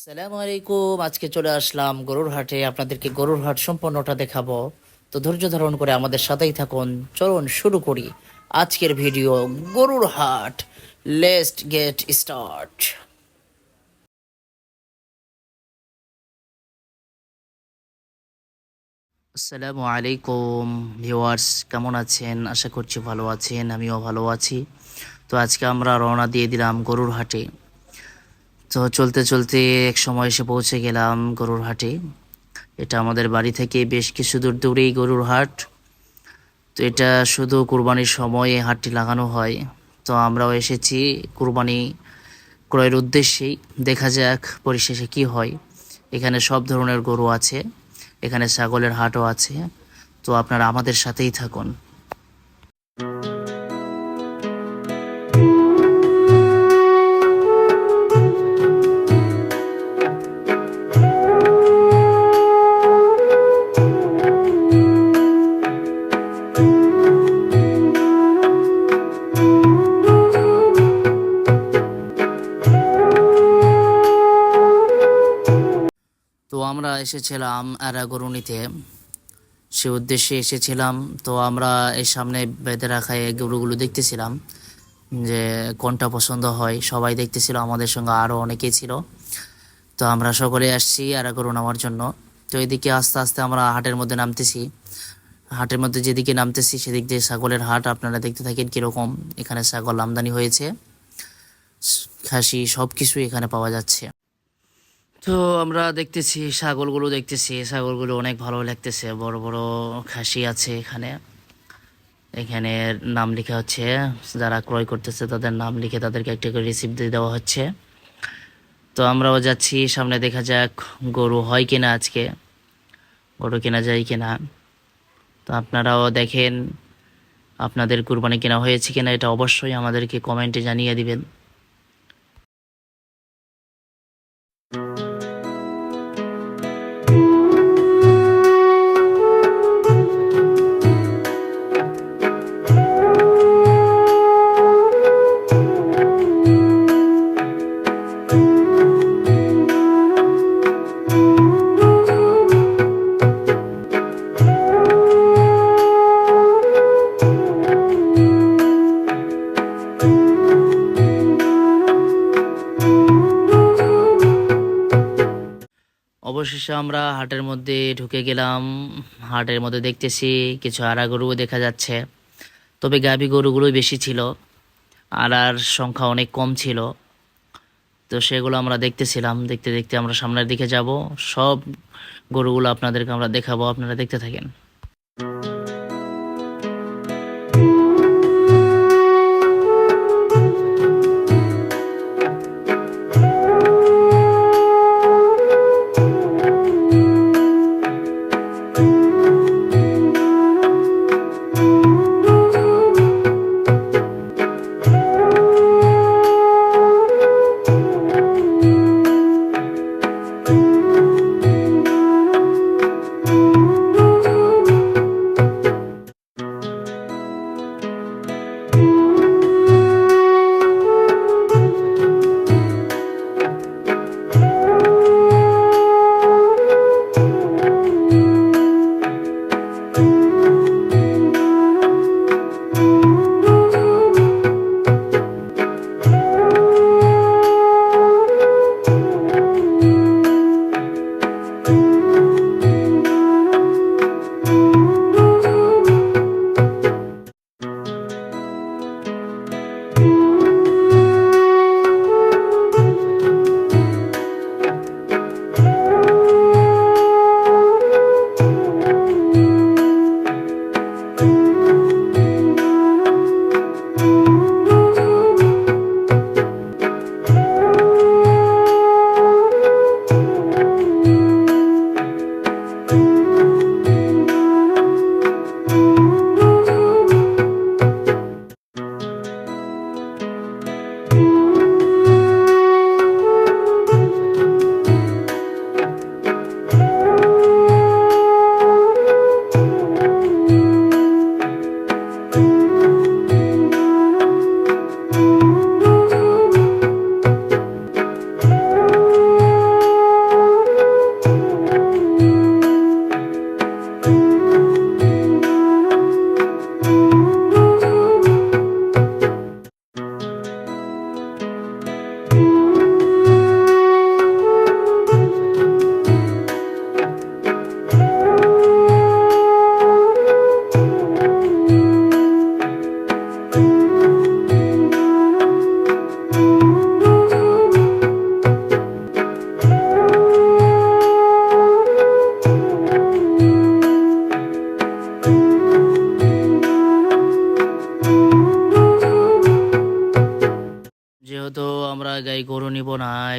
আসসালামু আলাইকুম। আজকে চলে আসলাম গরুর হাটে আপনাদেরকে গরুর হাট সম্পূর্ণটা দেখাবো। তো ধৈর্য ধারণ করে আমাদের সাথেই থাকুন। চলুন শুরু করি আজকের ভিডিও গরুর হাট লেস্ট গেট স্টার্ট আসসালামু আলাইকুম, ভিউয়ার্স, কেমন আছেন? আশা করছি ভালো আছেন, আমিও ভালো আছি। তো আজকে আমরা রওনা দিয়ে দিলাম গরুর হাটে তো চলতে চলতে এক সময় এসে পৌঁছে গেলাম গরুর হাটে। এটা আমাদের বাড়ি থেকে বেশ কিছু দূর দূরেই গরুর হাট। তো এটা শুধু কুরবানির সময় এই হাটটি লাগানো হয়। তো আমরাও এসেছি কুরবানি ক্রয়ের উদ্দেশ্যেই। দেখা যাক পরিশেষে কি হয়। এখানে সব ধরনের গরু আছে। এখানে ছাগলের হাটও আছে। তো আপনারা আমাদের সাথেই থাকুন। তো আমরা এসেছিলাম আরাগরুনিতে সে উদ্দেশ্যে এসেছিলাম। তো আমরা এই সামনে বেঁধে রাখা এই গরুগুলো দেখতেছিলাম যে কোনটা পছন্দ হয়। সবাই দেখতেছিল, আমাদের সঙ্গে আরও অনেকেই ছিল। তো আমরা সকলে আসছি আরাগরু নামার জন্য। তো এদিকে আস্তে আস্তে আমরা হাটের মধ্যে নামতেছি। হাটের মধ্যে যেদিকে নামতেছি, সেদিক দিয়ে ছাগলের হাট। আপনারা দেখতে থাকেন কীরকম এখানে ছাগল আমদানি হয়েছে। খাসি সব কিছুই এখানে পাওয়া যাচ্ছে। তো আমরা দেখতেছি, ছাগলগুলো দেখতেছি, ছাগলগুলো অনেক ভালো লাগতেছে, বড় বড় খাসি আছে এখানে। এখানে নাম লেখা হচ্ছে, যারা ক্রয় করতেছে তাদের নাম লিখে তাদেরকে একটা করে রিসিপ্ট দিয়ে দেওয়া হচ্ছে। তো আমরাও যাচ্ছি, সামনে দেখা যাক গরু হয় কিনা আজকে, গরু কেনা যায় কিনা। তো আপনারাও দেখেন, আপনাদের কুরবানি কেনা হয়েছে কিনা, এটা অবশ্যই আমাদেরকে কমেন্টে জানিয়ে দিবেন। অবশেষে আমরা হাটের মধ্যে ঢুকে গেলাম। হাটের মধ্যে দেখতেছি কিছু আড়া গরুও দেখা যাচ্ছে। তবে গাভি গরুগুলোই বেশি ছিল আড়ার সংখ্যা অনেক কম ছিল। তো সেগুলো আমরা দেখতেছিলাম, দেখতে দেখতে আমরা সামনের দিকে যাব। সব গরুগুলো আপনাদেরকে আমরা দেখাবো, আপনারা দেখতে থাকেন।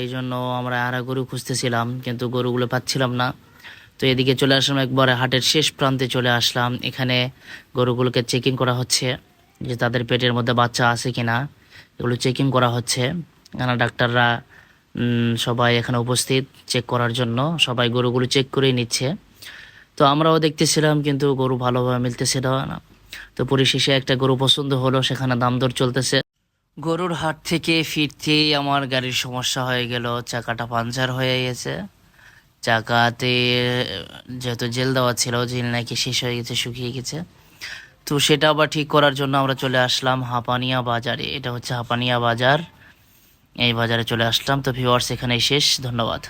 এই জন্য আমরা আরা গরু খুঁজতেছিলাম, কিন্তু গরুগুলো পাচ্ছিলাম না। তো এদিকে চলে আসলাম একবারে হাটের শেষ প্রান্তে চলে আসলাম। এখানে গরুগুলোকে চেকিং করা হচ্ছে যে তাদের পেটের মধ্যে বাচ্চা আছে কি না এগুলো চেকিং করা হচ্ছে। এখানে ডাক্তাররা সবাই এখানে উপস্থিত চেক করার জন্য। সবাই গরুগুলো চেক করেই নিচ্ছে। তো আমরাও দেখতেছিলাম, কিন্তু গরু ভালোভাবে মিলতেছিল না। তো পরিশেষে একটা গরু পছন্দ হলো, সেখানে দাম দর চলতেছে। গরুর হাট থেকে ফিরতেই আমার গাড়ির সমস্যা হয়ে গেল। চাকাটা পাঞ্চার হয়ে গেছে। চাকাতে যেহেতু জেল দেওয়া ছিল, জেল নাকি শেষ হয়ে গেছে, শুকিয়ে গেছে। তো সেটা আবার ঠিক করার জন্য আমরা চলে আসলাম হাঁপানিয়া বাজারে। এটা হচ্ছে হাঁপানিয়া বাজার। এই বাজারে চলে আসলাম। তো ভিউয়ার্স এখানেই শেষ। ধন্যবাদ।